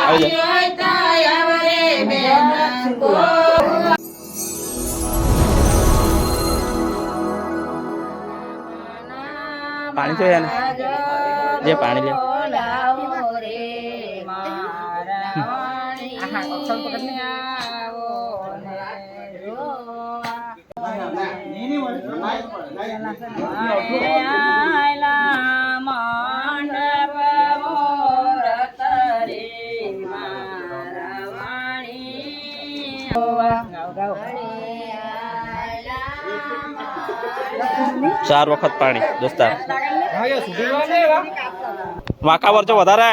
આવી પાણી જોઈએ ને જે પાણી લે ચાર વખત પાણી દોસ્તાર. વાંકા વરચો વધારે.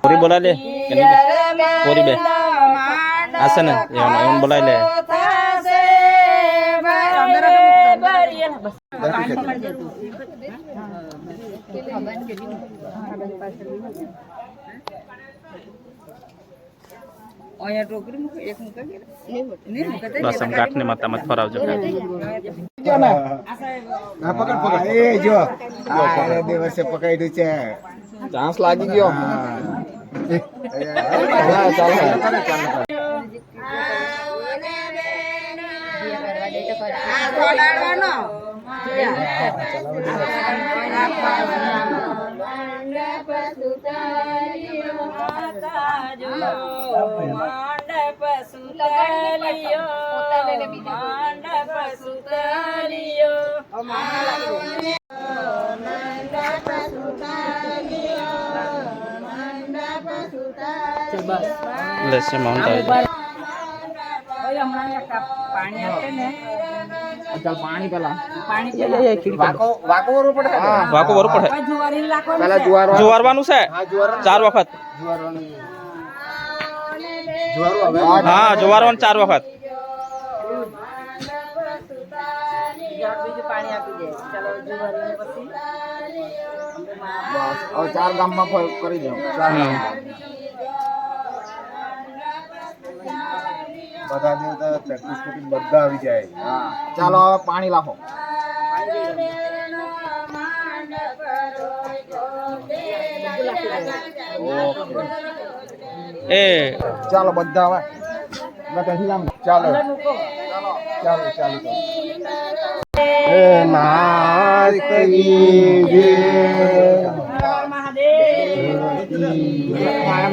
પુર પૂરી લે. કે બે આશે ને એમ એમ બોલાય લે. અહીંયા ટોકરી મૂકો એક મૂકે નહીં મૂકે બસ આમ ગાંઠને માતામાં જ ફરાવજો ના પકડ પકડ એ જો આ દિવસે પકડ્યું છે ચાન્સ લાગી ગયો હા ચાલ મંડપ સુતલિયો મંડપ સુતલિયો માઉન્ટ આવી જાય ઓય હમણાં એક કાપ પાણી પેલા. વાકો વાકો વરું પડે જોવારવાનું છે? ચાર વખત. હા જુવારવાનું ચાર વખત. બીજું પાણી આપી દે. ચાલો જુવારી પછી. બસ હવે ચાર ગામમાં કરી દઉં ચાર બધા પ્રેક્ટિસ બધા આવી જાય. હા. ચાલો હવે પાણી લાખો. ઓકે એ. ચાલો બધા બધા અહીં આમ ચાલો. ચાલો ચાલો ચાલો. એ નાથ કી જય. આમ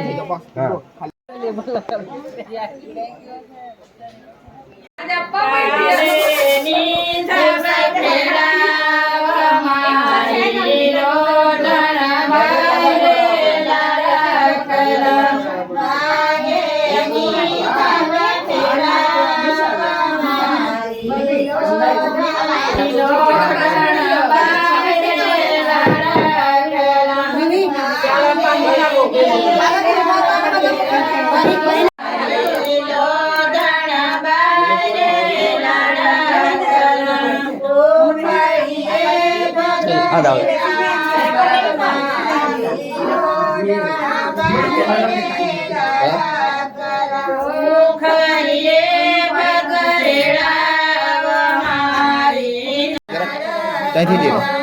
ત્યાંથી દે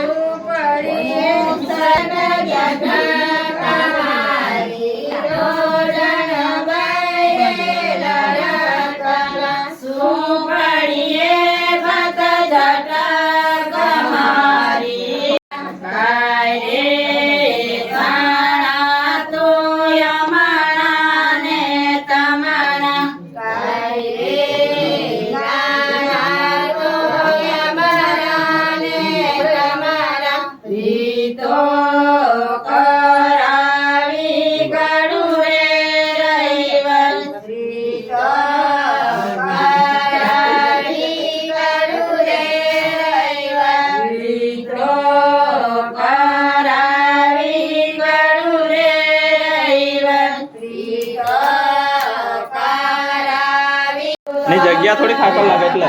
જગ્યા થોડી ખાખર લાગે એટલે.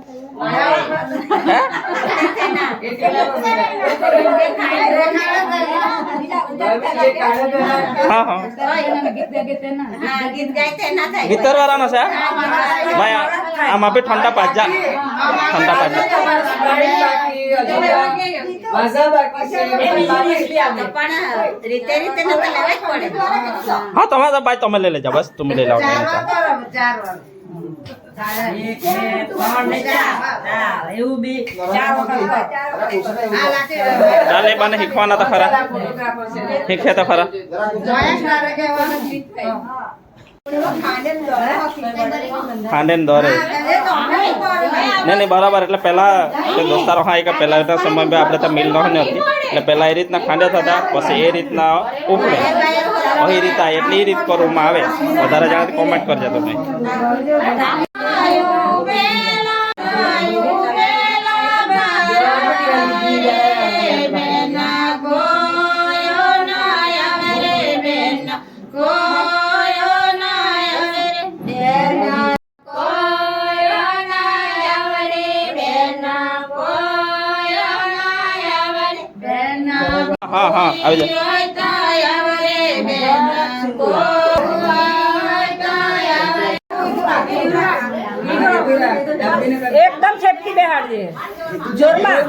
ગીતર વાળાનો છે? ભાઈ આમાં બી ઠંડા પાજા. ઠંડા પાજા. હા તમે ભાઈ, તમે લઈ લેજો, બસ, તમે લઈ લાવો ચાલ બાને શીખવાના તો ખરા. શીખે તો ખરા. ખાંડે દોરે. નહીં નહીં, બરાબર. એટલે પહેલા દોસ્તારો હા કે પહેલાના સમયમાં આપણે તો મિલ ન હતી. એટલે પહેલા એ રીતના ખાંડે થતા પછી એ રીતના ઉપડે. એ રીતના, એટલી રીત કરવામાં આવે. વધારે જણાથી કોમેન્ટ કરજો તમે આવી જાય એકદમ છેપકી બેહાડજે. જોરમાં.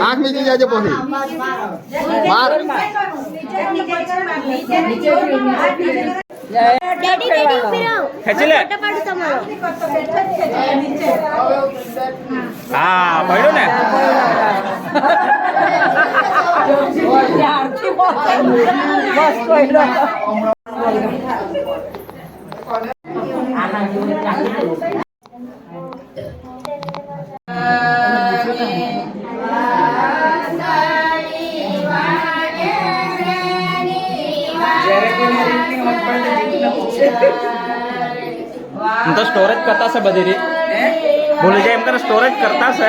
આંખ મીચી જાજે પછી માર ખેંચી લે. હા પડ્યું ને? તો સ્ટોરેજ કરતા છે બધી રીત. ભૂલી જાય એમ કરે સ્ટોરેજ કરતા છે.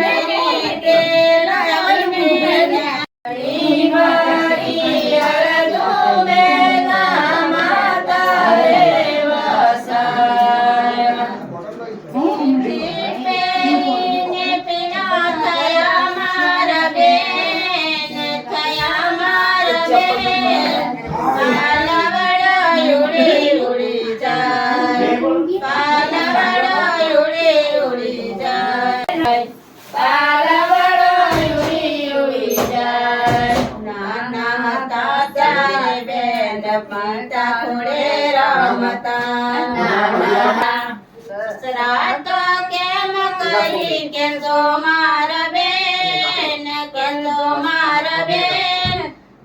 કરી માર તો મારા બેન કેમ માર બેન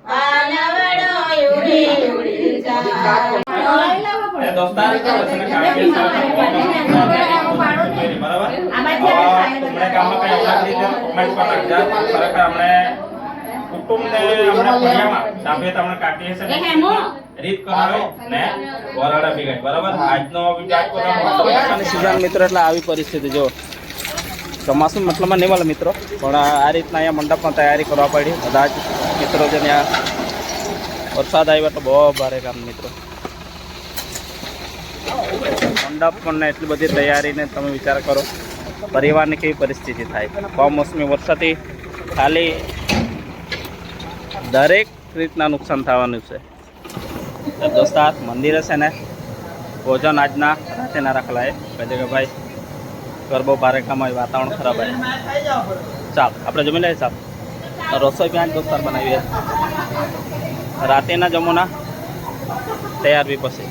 પાલવડો ઉડી ઉડી જાય. કુટુંબને આપણે ફળિયામાં તમને કાઢીએ છે ને રીત કરાવે ને વરાડા બિગાડ બરાબર? આજનો વીડિયો અને સીઝન મિત્રો એટલે આવી પરિસ્થિતિ જો ચોમાસું મતલબમાં નહીં મળે મિત્રો. પણ આ રીતના અહીંયા મંડપમાં તૈયારી કરવા પડી. બધા જ મિત્રો છે ત્યાં વરસાદ આવ્યો તો બહુ ભારે કામ મિત્રો. મંડપ પણ એટલી બધી તૈયારીને તમે વિચાર કરો. પરિવારની કેવી પરિસ્થિતિ થાય. કમોસમી વરસાદથી ખાલી દરેક રીતના નુકસાન થવાનું છે. દોસ્તા મંદિરે છે ને, ભોજન આજના રાતેના રાખલા એ કહે કે ભાઈ ગરબો બારેકામાં વાતાવરણ ખરાબ આવે ચાલ, આપણે જમી લઈએ સાહેબ. રસોઈ ત્યાં દોસ્તાર બનાવીએ. રાતેના જમવાના તૈયાર બી પછી.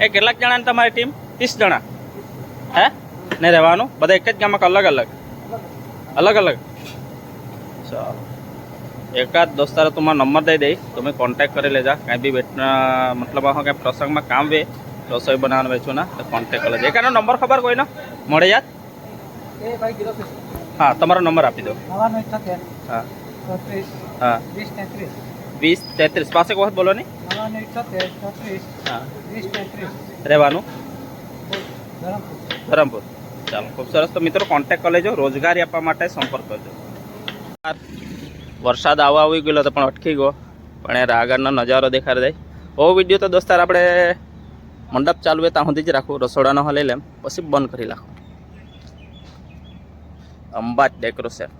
એ કેટલાક જણા તમારી ટીમ ત્રીસ જણા. હે? ને રહેવાનું? બધા એક જ ગામમાં અલગ અલગ? અલગ અલગ. ચાલો. એકાદ દોસ્તારે તમારો નંબર દઈ દઈ. તમે કોન્ટેક્ટ કરી લેજા. કાંઈ બી મતલબ કાંઈ પ્રસંગમાં કામ વે. રસોઈ બનાવવાનું વેચું ના તો કોન્ટેક્ટ કરી એક એકાનો નંબર ખબર કોઈનો? મળે યાદ? હા તમારો નંબર આપી દો. હા. હા. વીસ તેત્રીસ. પાસે એક વખત બોલો નહીં? હા. રહેવાનું? ધરમપુર. ચાલો ખૂબ સરસ. તો મિત્રો કોન્ટેક કરી લેજો. રોજગારી આપવા માટે સંપર્ક કરજો. વરસાદ આવવા આવી ગયેલો હતો પણ અટકી ગયો. પણ એ આગળનો નજારો દેખાડી દે. ઓ વીડિયો તો દોસ્તાર આપણે મંડપ ચાલુ હોય ત્યાં સુધી જ રાખું રસોડાનો હલે લેમ પછી બંધ કરી નાખું. અંબાજ ડેકોરેશન